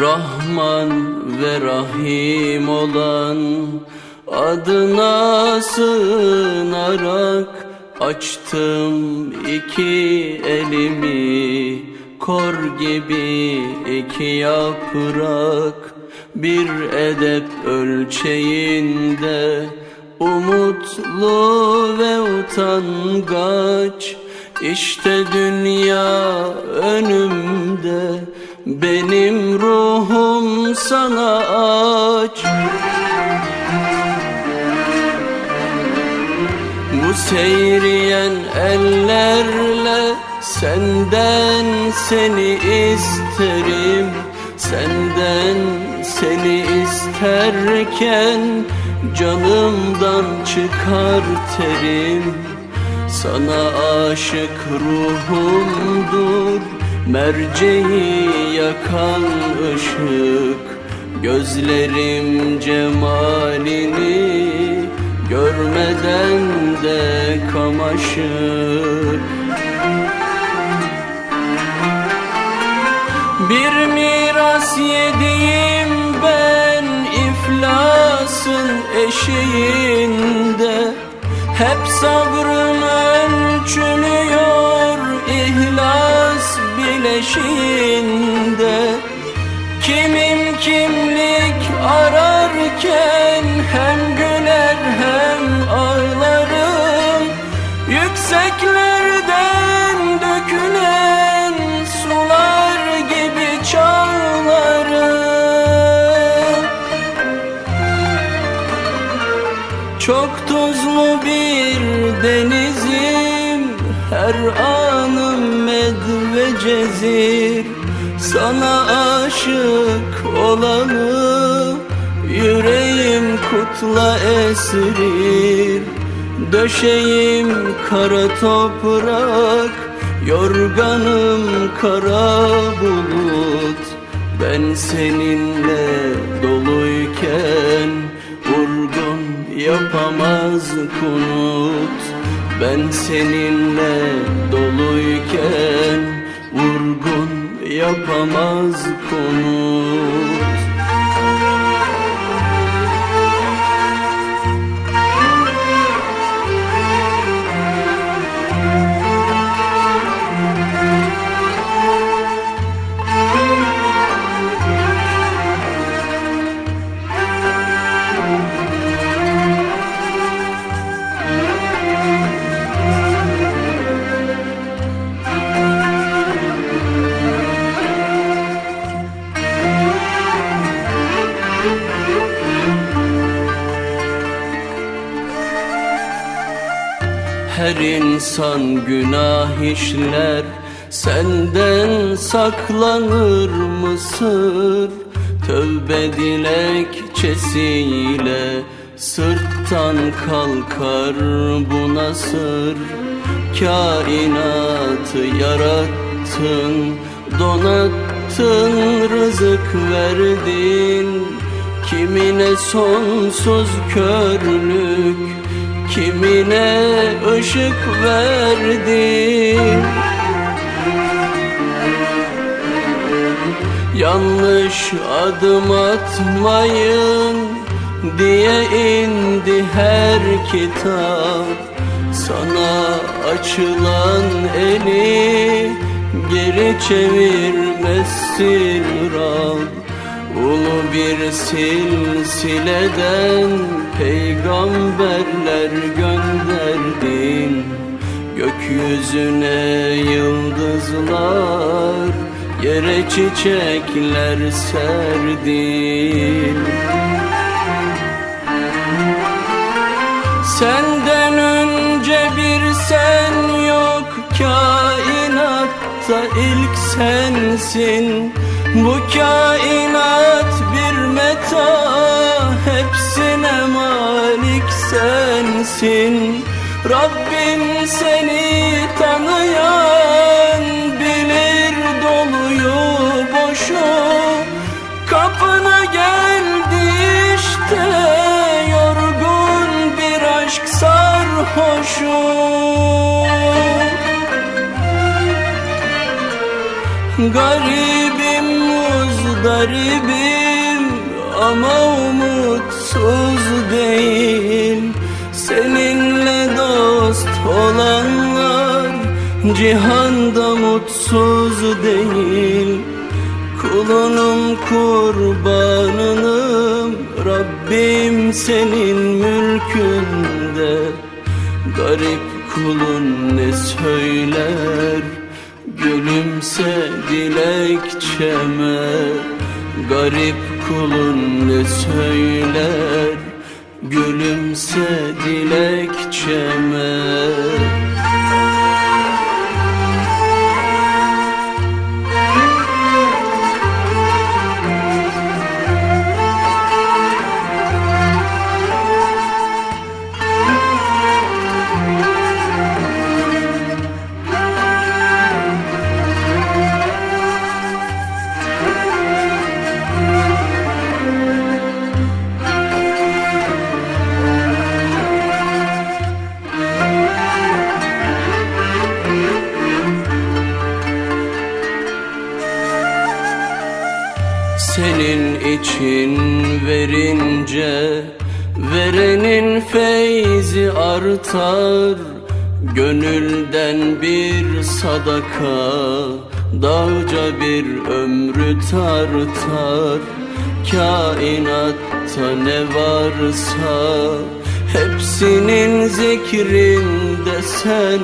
Rahman ve Rahim olan adına sığınarak açtım iki elimi kor gibi iki yaprak. Bir edep ölçeğinde umutlu ve utangaç. İşte dünya önümde benim ruhum sana aç. Bu seyriyen ellerle senden seni isterim. Senden seni isterken canımdan çıkar terim. Sana aşık ruhumdur Merceği yakan ışık Gözlerim cemalini Görmeden de kamaşır Bir miras yediğim ben iflasın eşiğinde Hep sabrım ölçülüyor bileşiğinde Kimim kimlik ararken hem Sana aşık olanı Yüreğim kutla esrir Döşeğim kara toprak Yorganım kara bulut. Ben seninle doluyken Vurgun yapamaz kunut. Ben seninle doluyken yapamaz kunut Her insan günah işler. Senden saklanır mı sır Tövbe dilekçesiyle Sırttan kalkar bu nasır. Kainatı yarattın Donattın rızık verdin. Kimine sonsuz körlük Kimine ışık verdin Yanlış adım atmayın diye indi her kitap. Sana açılan eli geri çevirmezsin Rab Ulu bir silsileden peygamberler gönderdin. Gökyüzüne yıldızlar Yere çiçekler serdin. Senden önce bir sen yok Kainatta ilk sensin Bu kainat bir meta Hepsine malik sensin. Rabbim seni tanıyan bilir doluyu boşu. Kapına geldi işte yorgun bir aşk sarhoşu Garibim ama umutsuz değil Seninle dost olanlar cihanda mutsuz değil. Kulunum kurbanınım Rabbim senin mülkünde. Garip kulun ne söyler Gülümse dilekçeme Garip kulun ne söyler? Gülümse dilekçeme için verince Verenin feyzi artar. Gönülden bir sadaka Dağca bir ömrü tartar. Kainatta ne varsa Hepsinin zikrinde sen.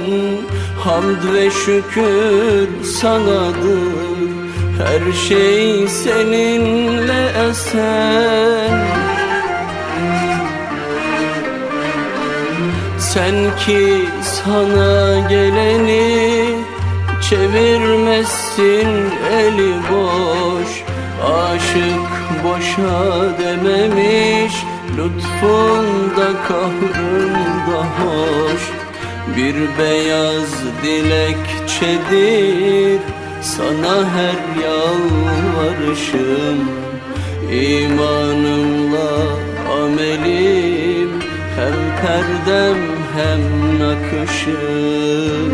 Hamd ve şükür sanadır her şey seninle esen Sen ki sana geleni çevirmezsin eli boş. Aşık boşa dememiş Lütfunda kahrında hoş. Bir beyaz dilekçedir sana her yalvarışım imanımla amelim Hem perdem hem nakışım.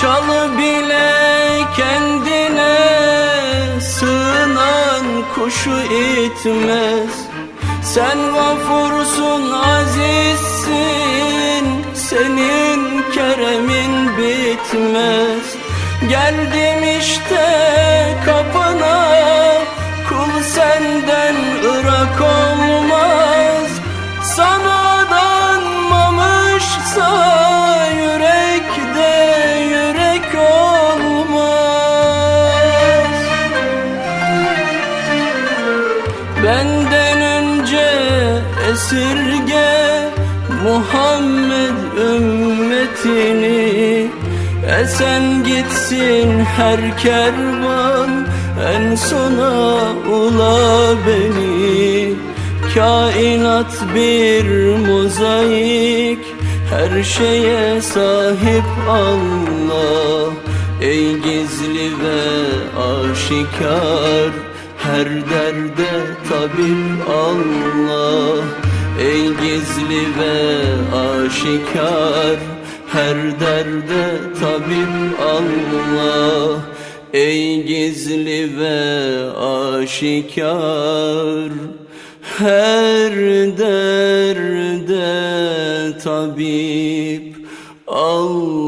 Çalı bile kendine sığınan kuşu itmez. Sen gafursun azizsin Senin keremin bitmez Geldim işte kapına Kul senden ırak olmaz. Sana danmamışsa yürekte yürek olmaz. Benden önce esirge Muhammed ümmetini Esen gitsin her kervan En sona ula beni. Kainat bir mozaik Her şeye sahip Allah. Ey gizli ve aşikar Her derde tabip Allah. Ey gizli ve aşikar her derde tabip Allah Ey gizli ve aşikar. Her derde tabip Allah.